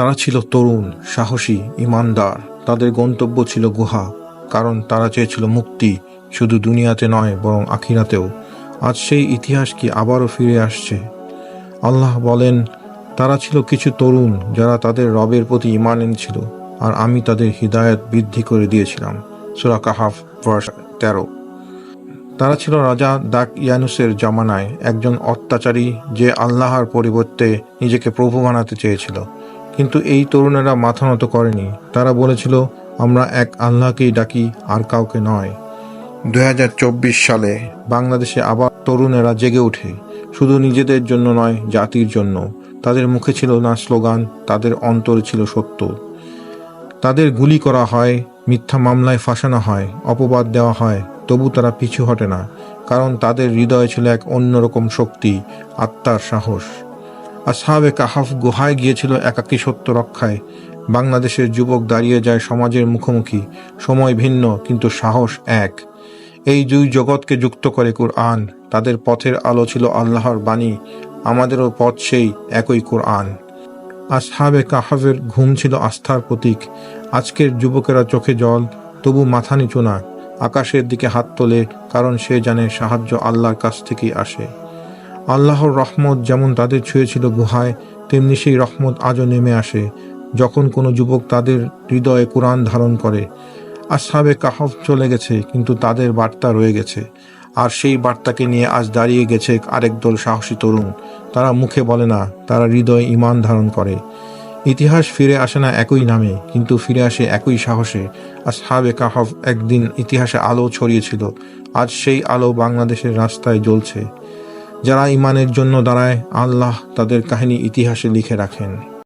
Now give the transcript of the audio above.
তারা ছিল তরুণ, সাহসী, ইমানদার। তাদের গন্তব্য ছিল গুহা, কারণ তারা চেয়েছিল মুক্তি, শুধু দুনিয়াতে নয়, বরং আখিরাতেও। আজ সেই ইতিহাস কি আবারও ফিরে আসছে? আল্লাহ বলেন, তারা ছিল কিছু তরুণ, যারা তাদের রবের প্রতি ইমান এনেছিল, আর আমি তাদের হৃদায়ত বৃদ্ধি করে দিয়েছিলাম। সুরা কাহাফ, ভার্স তেরো। তারা ছিল রাজা দাক ইয়ানুসের জামানায়, একজন অত্যাচারী যে আল্লাহর পরিবর্তে নিজেকে প্রভু বানাতে চেয়েছিল। কিন্তু এই তরুণেরা মাথা নত করেনি। তারা বলেছিল, আমরা এক আল্লাহকেই ডাকি, আর কাউকে নয়। দুই সালে বাংলাদেশে আবার তরুণেরা জেগে ওঠে। শুধু নিজেদের জন্য নয়, জাতির জন্য। তাদের মুখে ছিল না স্লোগান, তাদের অন্তরে ছিল সত্য। তাদের গুলি করা হয়, মিথ্যা মামলায় ফাঁসানো হয়, অপবাদ দেওয়া হয়, তবু তারা পিছু হটে না, কারণ তাদের হৃদয়ে ছিল এক অন্যরকম শক্তি, আত্মার সাহস। আসহাবে কাহাফ গুহায় গিয়েছিল একাকী সত্য রক্ষায় বাংলাদেশের যুবক দাঁড়িয়ে যায় সমাজের মুখোমুখি। সময় ভিন্ন, কিন্তু সাহস এক। এই দুই জগৎকে যুক্ত করে কোরআন। তাদের পথের আলো ছিল আল্লাহর বাণী। আমাদেরও পথ সেই একই কোরআন। আসহাবে কাহাফের ঘুম ছিল আস্থার প্রতীক। আজকের যুবকেরা চোখে জল, তবু মাথা নিচু না। আকাশের দিকে হাত তোলে, কারণ সে জানে সাহায্য আল্লাহর কাছ থেকেই আসে। আল্লাহর রহমত যেমন তাদের ছুঁয়েছিল গুহায়, তেমনি সেই রহমত আজও নেমে আসে, যখন কোনো যুবক তাদের হৃদয়ে কোরআন ধারণ করে। আসহাবে কাহফ চলে গেছে, কিন্তু তাদের বার্তা রয়ে গেছে। আর সেই বার্তাকে নিয়ে আজ দাঁড়িয়ে গেছে আরেক দল সাহসী তরুণ। তারা মুখে বলে না, তারা হৃদয়ে ইমান ধারণ করে। ইতিহাস ফিরে আসে না একই নামে, কিন্তু ফিরে আসে একই সাহসে। আসহাবে কাহফ একদিন ইতিহাসে আলো ছড়িয়েছিল, আজ সেই আলো বাংলাদেশের রাস্তায় জ্বলছে। যারা ইমানের জন্য দাঁড়ায় আল্লাহ তাদের কাহিনী ইতিহাসে লিখে রাখেন।